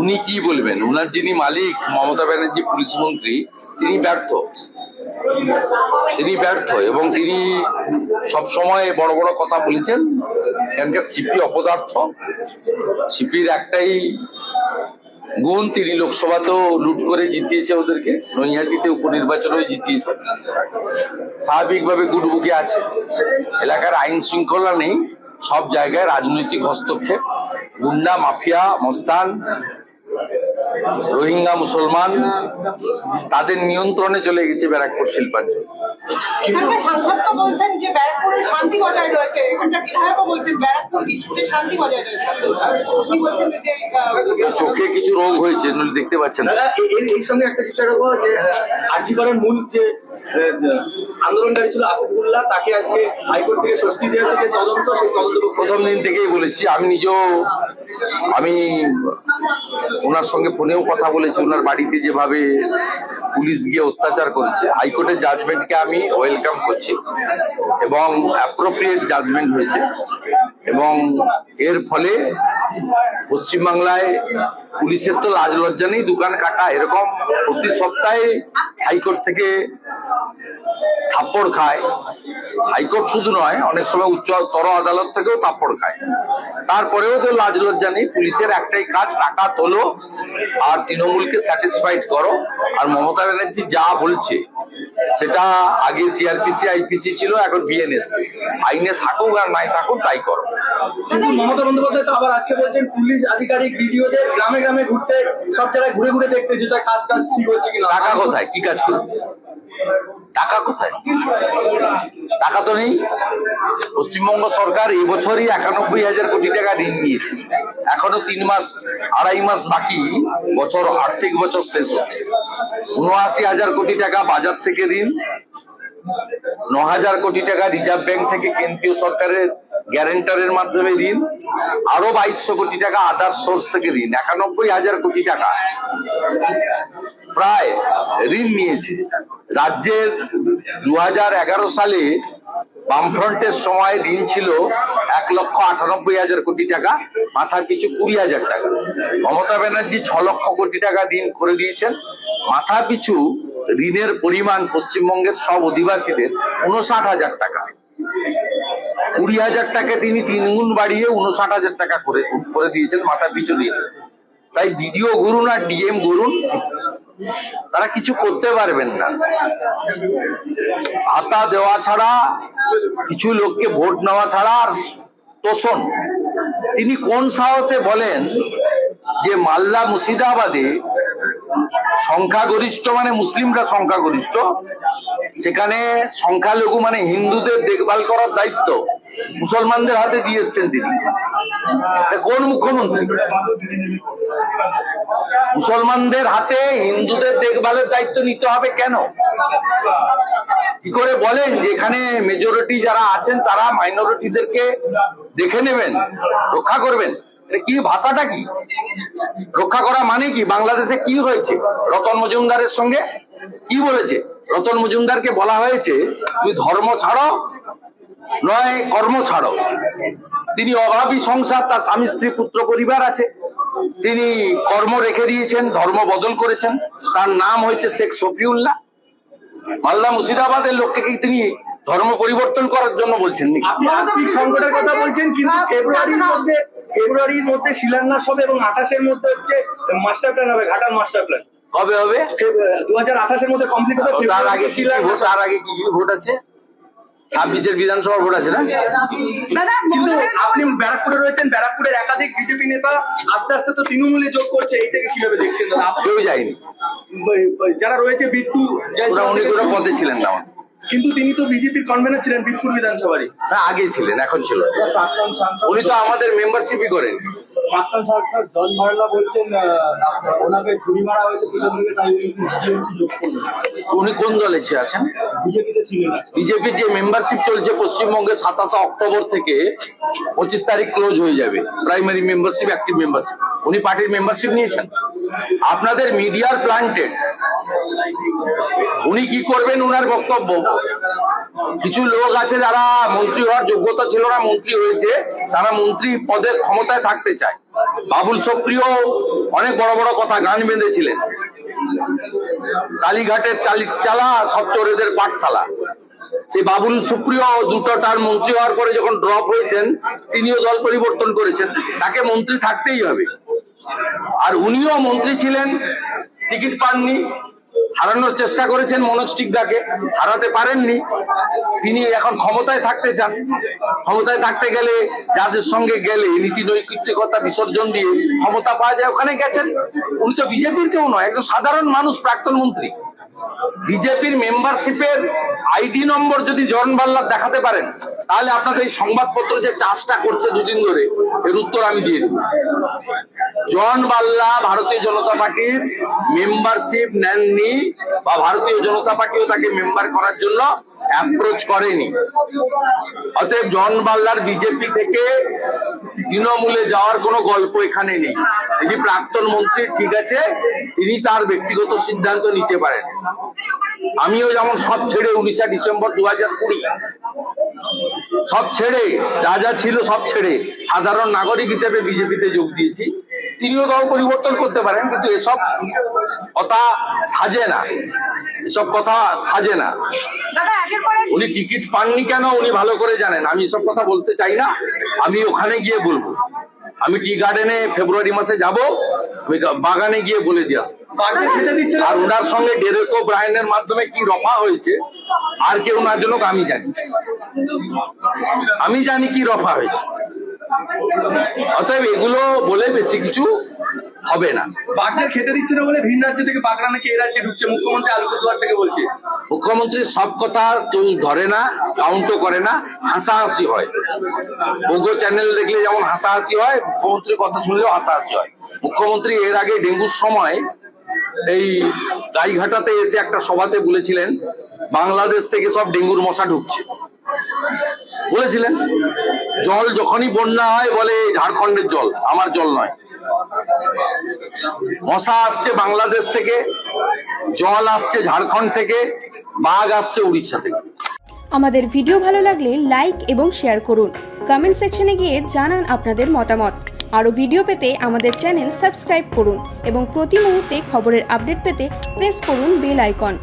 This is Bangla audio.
উনি কি বলবেন? উনার যিনি মালিক, মমতা ব্যানার্জি পুলিশ মন্ত্রী, তিনি ব্যর্থ। তিনি ব্যর্থ এবং তিনি সব সময় বড় বড় কথা বলেছেন। এখানকার সিপি অপদার্থ? সিপির একটাই গুণ, তিনি লোকসভাতেও লুট করে জিতিয়েছে ওদেরকে। নৈহাটিতে উপনির্বাচনেও জিতিয়েছে। স্বাভাবিকভাবে গুডবুকে আছে। এলাকার আইন শৃঙ্খলা নেই। সব জায়গায় রাজনৈতিক হস্তক্ষেপ। গুন্ডা, মাফিয়া, মস্তান রোহিঙ্গা মুসলমান তাদের নিয়ন্ত্রণে চলে গেছে ব্যারাকপুর শিল্পাঞ্চল। এখানকার সাংসদ তো বলছেন যে ব্যারাকপুরে শান্তি বজায় রয়েছে। এখানকার বিধায়কও বলছেন ব্যারাকপুর বিচপুরে শান্তি বজায় রয়েছে। উনি বলছেন যে আহ, চোখে কিছু রোগ হয়েছে দেখতে পাচ্ছেন এর এই সঙ্গে একটা জিজ্ঞাসা করব যে আর্জি করার মূল যে আন্দোলনকারী ছিল আসিফুল্লাহ তাকে আজকে হাইকোর্ট থেকে স্বস্তি দেওয়া থেকে তদন্ত সেই তদন্ত প্রথম দিন থেকেই বলেছি আমি নিজেও আমি ওনার সঙ্গে ফোনেও কথা বলেছি, ওনার বাড়িতে যেভাবে পুলিশ গিয়ে অত্যাচার করেছে, হাইকোর্টের জাজমেন্টকে আমি ওয়েলকাম করছি এবং অ্যাপ্রোপ্রিয়েট জাজমেন্ট হয়েছে এবং এর ফলে পশ্চিমবাংলায় পুলিশের তো লাজ লজ্জা নেই, দোকান কাটা, এরকম প্রতি সপ্তাহে হাইকোর্ট থেকে থাপ্পড় খায়। হাইকোর্ট শুধু নয় অনেক সময় উচ্চতর আদালত থেকেও থাপ্পড় খায়। তারপরেও তো লাজ লজ্জা নেই পুলিশের একটাই কাজ টাকা তোলো আর তৃণমূলকে স্যাটিসফাইড করো। আর মমতা ব্যানার্জি যা বলছে সেটা আগে সিআরপিসি আইপিসি ছিল এখন বিএনএস আইনে থাকুক আর নাই থাকুক তাই করো। মমতা বন্দ্যোপাধ্যায় তো আবার আজকে বলছেন পুলিশ আধিকারিক ভিডিওদের গ্রামে গ্রামে ঘুরতে সব জায়গায় ঘুরে ঘুরে দেখতে যে তার কাজ কাজ ঠিক হচ্ছে কিনা। টাকা কোথায়? কি কাজ করবে? টাকা কোথায়? টাকা তো নেই। পশ্চিমবঙ্গ সরকার এই বছরই একানব্বই হাজার কোটি টাকা ঋণ নিয়েছে। এখনও তিন মাস, আড়াই মাস বাকি, বছর, আর্থিক বছর শেষ হতে উনআশি হাজার কোটি টাকা বাজার থেকে ঋণ ন হাজার কোটি টাকা রিজার্ভ ব্যাংক থেকে কেন্দ্রীয় সরকারের গ্যারেন্টারের মাধ্যমে ঋণ আরও বাইশশো কোটি টাকা আদার সোর্স থেকে ঋণ, একানব্বই হাজার কোটি টাকা প্রায় ঋণ নিয়েছে। রাজ্যের দু হাজার এগারো সালে বামফ্রন্টের সময় ঋণ ছিল এক লক্ষ আটানব্বই হাজার কোটি টাকা মাথা পিছু কুড়ি হাজার টাকা। মমতা ব্যানার্জি ছ লক্ষ কোটি টাকা ঋণ করে দিয়েছেন। মাথা পিছু ঋণের পরিমাণ পশ্চিমবঙ্গের সব অধিবাসীদের উনষাট হাজার টাকা। কুড়ি হাজার টাকা তিনি তিনগুণ বাড়িয়ে উনষাট হাজার টাকা করে করে দিয়েছেন মাথা পিছু ঋণ। তাই বিডিও ঘুরুন আর ডিএম ঘুরুন তারা কিছু করতে পারবেন না। ভাতা দেওয়া ছাড়া, কিছু লোককে ভোট নেওয়া ছাড়া আর তোষণ। তিনি কোন সাহসে বলেন যে মালদা মুর্শিদাবাদে সংখ্যাগরিষ্ঠ মানে মুসলিমরা সংখ্যাগরিষ্ঠ, সেখানে সংখ্যালঘু মানে হিন্দুদের দেখভাল করার দায়িত্ব? মুসলমানদের হাতে দিয়ে এসছেন তিনি। কোন মুখ্যমন্ত্রী? মুসলমানদের হাতে হিন্দুদের দেখভালের দায়িত্ব নিতে হবে কেন? কি করে বলেন যে এখানে মেজরিটি যারা আছেন, তারা মাইনরিটিদেরকে দেখে নেবেন, রক্ষা করবেন? কি ভাষাটা কি? রক্ষা করা মানে কি? বাংলাদেশে কি হয়েছে? রতন মজুমদারের সঙ্গে কি বলেছে? রতন মজুমদারকে বলা হয়েছে তুই ধর্ম ছাড়ো নয় কর্ম ছাড়ো। তিনি অভাবী সংসার তার স্বামী স্ত্রী পুত্র পরিবার আছে। তিনি কর্ম রেখে দিয়েছেন ধর্ম বদল করেছেন। তার নাম হয়েছে শেখ শফিউল্লাহ। মালদা মুর্শিদাবাদের লোককে কি তিনি ধর্ম পরিবর্তন করার জন্য বলছেন আর্থিক সংকটের কথা বলছেন কিন্তু ফেব্রুয়ারির মধ্যে ফেব্রুয়ারির মধ্যে শিলান্যাস হবে এবং আঠাশের মধ্যে হচ্ছে মাস্টার প্ল্যান হবে ঘাটার মাস্টার প্ল্যান কবে হবে। দু হাজার আঠাশের মধ্যে কমপ্লিট হবে তার আগে তার আগে কি কি ভোট আছে? ছাব্বিশের বিধানসভা ভোট আছে না? কিন্তু আপনি ব্যারাকপুরে রয়েছেন ব্যারাকপুরের একাধিক বিজেপি নেতা আস্তে আস্তে তো তৃণমূলে যোগ করছে এইটাকে কীভাবে দেখছেন কেউ যায়নি। যারা রয়েছে বিট্টু উনি কোনো পদে ছিলেন না কিন্তু তিনি তো বিজেপির কনভেনার ছিলেন বিটপুর বিধানসভারই। না আগে ছিলেন এখন ছিল। উনি তো আমাদের মেম্বারশিপই করেন। প্রাক্তন সাংসদ জন ভার্লা বলছেন ওনাকে ছুরি মারা হয়েছে পিছন থেকে তাই উনি টিএমসি যোগ করবেন উনি কোন দলে আছেন? বিজেপিতে ছিলেন বিজেপির যে মেম্বারশিপ চলছে পশ্চিমবঙ্গে সাতাশে অক্টোবর থেকে পঁচিশ তারিখ ক্লোজ হয়ে যাবে প্রাইমারি মেম্বারশিপ অ্যাক্টিভ মেম্বারশিপ উনি পার্টির মেম্বারশিপ নিয়েছেন? আপনাদের মিডিয়ার প্লান্টেড উনি কি করবেন উনার বক্তব্য? কিছু লোক আছে যারা মন্ত্রী হওয়ার যোগ্যতা ছিল না, মন্ত্রী হয়েছে। তারা মন্ত্রী পদে ক্ষমতায় থাকতে চায়। বাবুল সুপ্রিয় অনেক বড় বড় কথা গান বেঁধেছিলেন। কালীঘাটের চালি সব চোরেদের পাঠশালা। সে বাবুল সুপ্রিয় দুটো তার মন্ত্রী হওয়ার পরে যখন ড্রপ হয়েছেন, তিনিও দল পরিবর্তন করেছেন। তাকে মন্ত্রী থাকতেই হবে। আর উনিও মন্ত্রী ছিলেন, টিকিট পাননি। হারানোর চেষ্টা করেছেন মনোজ টিকদাকে, হারাতে পারেননি। তিনি এখন ক্ষমতায় থাকতে চান। ক্ষমতায় থাকতে গেলে যাদের সঙ্গে গেলে নীতি নৈতিকতা বিসর্জন দিয়ে ক্ষমতা পাওয়া যায়, ওখানে গেছেন। উনি তো বিজেপির কেউ নয়, একজন সাধারণ মানুষ, প্রাক্তন মন্ত্রী। বিজেপির মেম্বারশিপের আইডি নম্বর যদি জন বাল্লার দেখাতে পারেন, তাহলে আপনাদের এই সংবাদপত্র যে চাষটা করছে দুদিন ধরে, এর উত্তর আমি দিয়ে দেব জন বাল্লা ভারতীয় জনতা পার্টির মেম্বারশিপ নেননি বা ভারতীয় জনতা পার্টিও তাকে মেম্বার করার জন্য অ্যাপ্রোচ করেনি। অতএব জন বাল্লার বিজেপি থেকে তৃণমূলে যাওয়ার কোনো গল্প এখানে নেই। যে প্রাক্তন মন্ত্রী, ঠিক আছে, তিনি তার ব্যক্তিগত সিদ্ধান্ত নিতে পারেন। আমিও যেমন সব ছেড়ে উনিশে ডিসেম্বর দু হাজার কুড়ি, সব ছেড়ে, যা যা ছিল সব ছেড়ে সাধারণ নাগরিক হিসেবে বিজেপিতে যোগ দিয়েছি। তিনিও দল পরিবর্তন করতে পারেন, কিন্তু এসব কথা সাজে না। এসব কথা সাজে না। উনি টিকিট পাননি কেন? উনি ভালো করে জানেন। আমি এসব কথা বলতে চাই না। আমি ওখানে গিয়ে বলব। আমি টি গার্ডেনে ফেব্রুয়ারি মাসে যাব। আমি বাগানে গিয়ে বলে দিয়ে আসব। আর ওনার সঙ্গে ডেরেকো ব্রায়নের মাধ্যমে কি রফা হয়েছে আর কেউ না জানুক আমি জানি। আমি জানি কি রফা হয়েছে। অতএব এগুলো বলে বেশি কিছু হবে না। বাঘদের খেতে দিচ্ছে না বলে ভিন রাজ্য থেকে বাঘরা নাকি এই রাজ্যে ঢুকছে? মুখ্যমন্ত্রী আলিপুরদুয়ার থেকে বলছে। মুখ্যমন্ত্রী সব কথা কেউ ধরে না কাউন্টও করে না হাসাহাসি হয়। ওগো চ্যানেল দেখলে যেমন হাসাহাসি হয় মুখ্যমন্ত্রীর কথা শুনলেও হাসাহাসি হয়। মুখ্যমন্ত্রী এর আগে ডেঙ্গুর সময় এই গাইঘাটাতে এসে একটা সভাতে বলেছিলেন বাংলাদেশ থেকে সব ডেঙ্গুর মশা ঢুকছে। বলেছিলেন? জল যখনই বন্যা হয় বলে ঝাড়খণ্ডের জল আমার জল নয়। মশা আসছে বাংলাদেশ থেকে, জল আসছে ঝাড়খণ্ড থেকে, বাঘ আসছে উড়িষ্যা থেকে। আমাদের ভিডিও ভালো লাগলে লাইক এবং শেয়ার করুন। কমেন্ট সেকশনে গিয়ে জানান আপনাদের মতামত। আরও ভিডিও পেতে আমাদের চ্যানেল সাবস্ক্রাইব করুন এবং প্রতি মুহূর্তে খবরের আপডেট পেতে প্রেস করুন বেল আইকন।